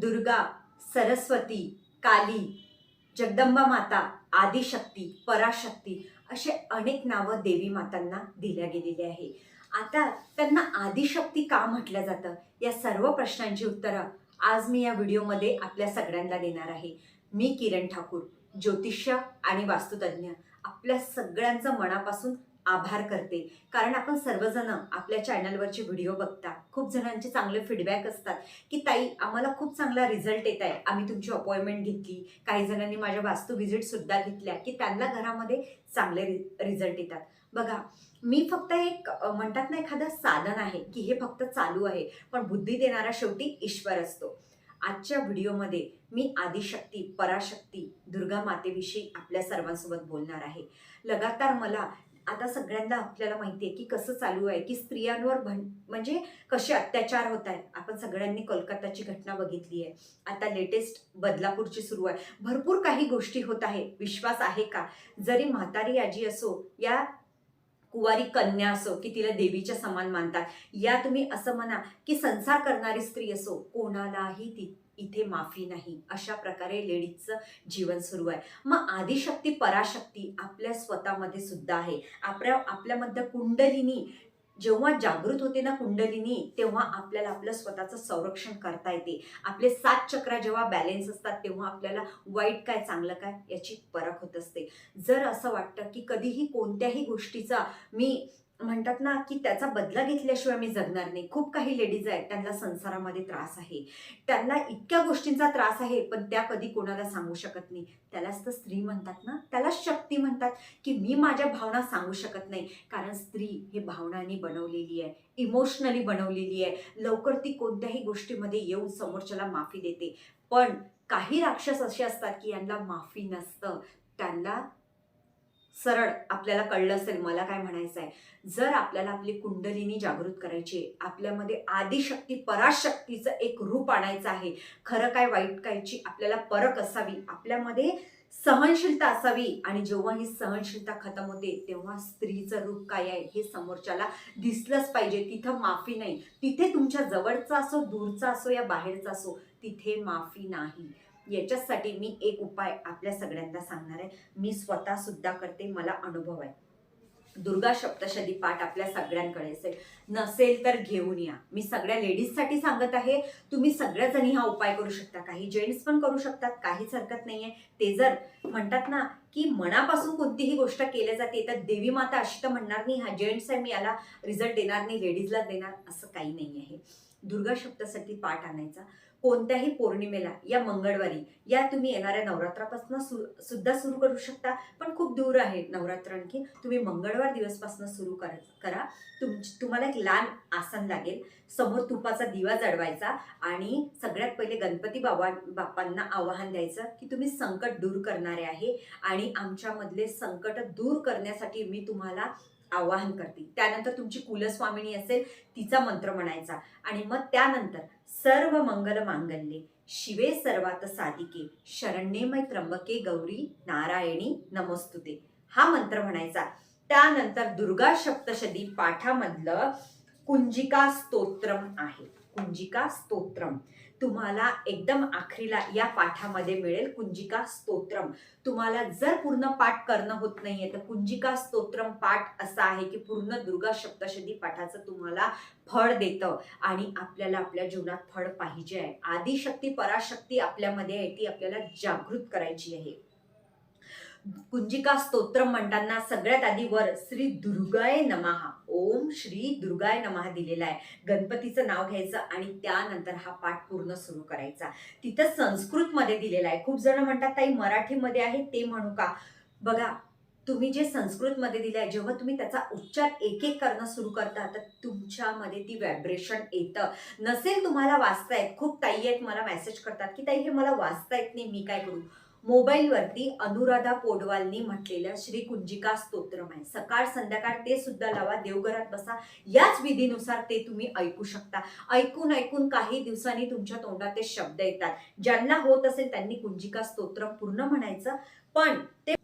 दुर्गा सरस्वती काली जगदंबा माता आदिशक्ती पराशक्ती असे अनेक नावं देवी मातांना दिल्या गेलेली आहे. आता त्यांना आदिशक्ती का म्हटलं जातं? या सर्व प्रश्नांची उत्तरं आज मी या व्हिडिओमध्ये आपल्या सगळ्यांना देणार आहे. मी किरण ठाकूर ज्योतिष्य आणि वास्तुतज्ञ. आपल्या सगळ्यांचं मनापासून आभार करते. कारण आपण सर्वजण आपल्या चॅनलवरचे व्हिडिओ बघता. खूप जणांचे चांगले फीडबॅक असतात की ताई आम्हाला खूप चांगला रिझल्ट येत आहे. आम्ही तुमची अपॉइंटमेंट घेतली. काही जणांनी माझ्या वास्तू व्हिजिटसुद्धा घेतल्या की त्यांना घरामध्ये चांगले रिझल्ट येतात. बघा मी फक्त एक म्हणतात ना एखादं साधन आहे की हे फक्त चालू आहे. पण बुद्धी देणारा शेवटी ईश्वर असतो. आजच्या व्हिडिओमध्ये मी आदिशक्ती पराशक्ती दुर्गा मातेविषयी आपल्या सर्वांसोबत बोलणार आहे. लगातार मला आता सगळ्यांना आपल्याला माहिती आहे की कसं चालू आहे की स्त्रियांवर भं म्हणजे कसे अत्याचार होत आहेत. आपण सगळ्यांनी कोलकाताची घटना बघितली आहे. आता लेटेस्ट बदलापूरची सुरू आहे. भरपूर काही गोष्टी होत आहे. विश्वास आहे का? जरी म्हातारी आजी असो या कुवारी कन्या असो की तिला देवीच्या समान मानतात या तुम्ही असं म्हणा की संसार करणारी स्त्री असो कोणालाही ती इथे माफी नाही. अशा प्रकारे लेडीजचं जीवन सुरू आहे. मग आदिशक्ती पराशक्ती आपल्या स्वतःमध्ये सुद्धा आहे. आपल्या आपल्यामध्ये कुंडलिनी जेव्हा जागृत होते ना कुंडलिनी तेव्हा आपल्याला आपलं स्वतःचं संरक्षण करता येते. आपले सात चक्र जेव्हा बॅलेन्स असतात तेव्हा आपल्याला वाईट काय चांगलं काय याची परख होत असते. जर असं वाटतं की कधीही कोणत्याही गोष्टीचा मी म्हणतात ना की त्याचा बदला घेतल्याशिवाय मी जगणार नाही. खूप काही लेडीज आहेत त्यांना संसारामध्ये त्रास आहे. त्यांना इतक्या गोष्टींचा त्रास आहे पण त्या कधी कोणाला सांगू शकत नाही. त्यालाच तर स्त्री म्हणतात ना. त्यालाच शक्ती म्हणतात की मी माझ्या भावना सांगू शकत नाही. कारण स्त्री हे भावनांनी बनवलेली आहे इमोशनली बनवलेली आहे. लवकर ती कोणत्याही गोष्टीमध्ये येऊन समोरच्याला माफी देते. पण काही राक्षस असे असतात की यांना माफी नसतं. त्यांना सरळ आपल्याला कळलं असेल मला काय म्हणायचं आहे जर आपल्याला आपली कुंडलिनी जागृत करायची आहे, आपल्यामध्ये आदिशक्ती पराशक्तीचं एक रूप आणायचं आहे खरं काय वाईट कायची आपल्याला परक असावी आपल्यामध्ये सहनशीलता असावी आणि जेव्हा ही सहनशीलता खतम होते तेव्हा स्त्रीचं रूप काय आहे हे समोरच्याला दिसलंच पाहिजे. तिथं माफी नाही. तिथे तुमच्या जवळचा असो दूरचा असो या बाहेरचा असो तिथे माफी नाही. याच्यासाठी मी एक उपाय आपल्या सगळ्यांना सांगणार आहे. मी स्वतः सुद्धा करते मला अनुभव आहे. दुर्गा सप्तशती पाठ आपल्या सगळ्यांकडे असेल. नसेल तर घेऊन या. मी सगळ्या लेडीजसाठी सांगत आहे तुम्ही सगळ्या जणी हा उपाय करू शकता. काही जेंट्स पण करू शकतात काहीच हरकत नाही आहे ते जर म्हणतात ना की मनापासून कोणतीही गोष्ट केल्या जाते तर देवी माता अशी तर म्हणणार नाही हा जेंट्स आहे मी याला रिझल्ट देणार नाही लेडीजला देणार असं काही नाही आहे दुर्गा सप्तशती पाठ आणायचा. कोणत्याही पौर्णिमेला या मंगळवारी या तुम्ही येणाऱ्या नवरात्रापासून सु सुद्धा सुरू करू शकता. पण खूप दूर आहे नवरात्र आणखी. तुम्ही मंगळवार दिवसपासून सुरू कर करा. तुम तुम्हाला एक लहान आसन लागेल. समोर तुपाचा दिवा जडवायचा आणि सगळ्यात पहिले गणपती बाबा बाप्पांना आवाहन द्यायचं की तुम्ही संकट दूर करणारे आहे आणि आमच्यामधले संकट दूर करण्यासाठी मी तुम्हाला आवाहन करते त्यानंतर तुमची कुलस्वामिनी असेल तिचा मंत्र म्हणायचा. आणि मग त्यानंतर सर्व मंगल मांगल्ये शिवे सर्वात साधिके शरण्येमय त्र्यंबके गौरी नारायणी नमस्तुते. हा मंत्र म्हणायचा. त्यानंतर दुर्गा सप्तशदी पाठामधलं कुंजिका स्तोत्रम आहे. कुंजिका स्तोत्रम. तुम्हाला एकदम आखरीला या पाठामध्ये मिळेल कुंजिका स्तोत्रम. तुम्हाला जर पूर्ण पाठ करणं होत नाहीये तर कुंजिका स्तोत्रम पाठ असा आहे की पूर्ण दुर्गा सप्तशती पाठाचं तुम्हाला फळ देतं आणि आपल्याला आपल्या जीवनात फळ पाहिजे आहे. आदिशक्ती पराशक्ती आपल्यामध्ये आहे ती आपल्याला जागृत करायची आहे. कुंजिका स्तोत्र म्हणताना सगळ्यात आधी वर श्री दुर्गाय नमहा ओम श्री दुर्गाय नमहा दिलेला आहे. गणपतीचं नाव घ्यायचं आणि त्यानंतर हा पाठ पूर्ण सुरू करायचा. तिथं संस्कृतमध्ये दिलेला आहे. खूप जण म्हणतात ताई मराठीमध्ये आहे ते म्हणू का? बघा तुम्ही जे संस्कृतमध्ये दिलं आहे जेव्हा तुम्ही त्याचा उच्चार एक एक करणं सुरू करता तर तुमच्यामध्ये ती व्हायब्रेशन येतं. नसेल तुम्हाला वाचता येत. खूप ताई आहेत मला मेसेज करतात की ताई हे मला वाचता येत नाही मी काय करू? मोबाईलवरती अनुराधा पोडवालनी म्हटलेलं श्री कुंजिका स्तोत्रम आहे सकाळ संध्याकाळ ते सुद्धा लावा देवघरात बसा. याच विधीनुसार ते तुम्ही ऐकू शकता. ऐकून ऐकून काही दिवसांनी तुमच्या तोंडात ते शब्द येतात. ज्यांना होत असेल त्यांनी कुंजिका स्तोत्रम पूर्ण म्हणायचं. पण ते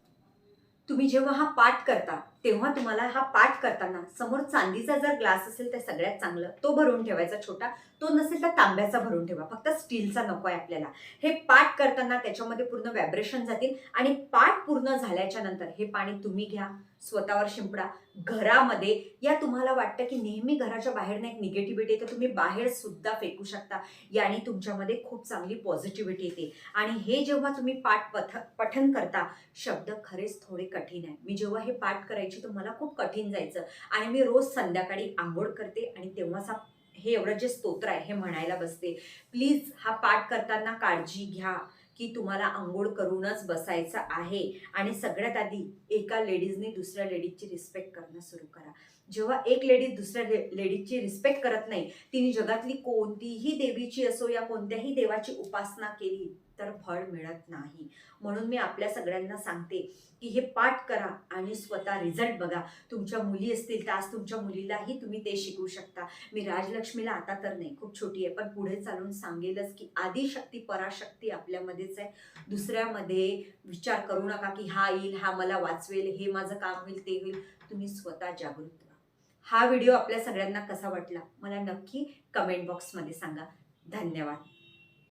तुम्ही जेव्हा हा पाठ करता तेव्हा तुम्हाला हा पाठ करताना समोर चांदीचा जर ग्लास असेल तर सगळ्यात चांगलं तो भरून ठेवायचा छोटा तो नसेल तर तांब्याचा भरून ठेवा फक्त स्टीलचा नको आहे आपल्याला. हे पाठ करताना त्याच्यामध्ये पूर्ण व्हायब्रेशन जातील आणि पाठ पूर्ण झाल्याच्यानंतर हे पाणी तुम्ही घ्या स्वतःवर शिंपडा. घरामध्ये या तुम्हाला वाटतं की नेहमी घराच्या बाहेर एक निगेटिव्हिटी येते तुम्ही बाहेर सुद्धा फेकू शकता. याने तुमच्यामध्ये खूप चांगली पॉझिटिव्हिटी येते. आणि हे जेव्हा तुम्ही पाठ पथ पठन करता शब्द खरेच थोडे कठीण आहे. मी जेव्हा हे पाठ करायचे करायची तर मला खूप कठीण जायचं. आणि मी रोज संध्याकाळी आंघोळ करते आणि तेव्हाच हा हे एवढं जे स्तोत्र आहे हे म्हणायला बसते. प्लीज हा पाठ करताना काळजी घ्या की तुम्हाला आंघोळ करूनच बसायचं आहे. आणि सगळ्यात आधी एका लेडीजने दुसऱ्या लेडीजची रिस्पेक्ट करणं सुरू करा. जेव्हा एक लेडीज दुसऱ्या ले लेडीजची रिस्पेक्ट करत नाही तिने जगातली कोणतीही देवीची असो या कोणत्याही देवाची उपासना केली तर फळ मिळत नाही. म्हणून मी आपल्या सगळ्यांना सांगते की हे पाठ करा आणि स्वतः रिझल्ट बघा. तुमच्या मुली असतील तर आज तुमच्या मुलीलाही तुम्ही ते शिकवू शकता. मी राजलक्ष्मीला आता तर नाही खूप छोटी आहे पण पुढे चालून सांगेलच की आदिशक्ती पराशक्ती आपल्यामध्येच आहे. दुसऱ्यामध्ये विचार करू नका की हा येईल हा मला वाचवेल हे माझं काम होईल ते होईल. तुम्ही स्वतः जागृत व्हा. हा व्हिडिओ आपल्या सगळ्यांना कसा वाटला? मला नक्की कमेंट बॉक्समध्ये सांगा. धन्यवाद.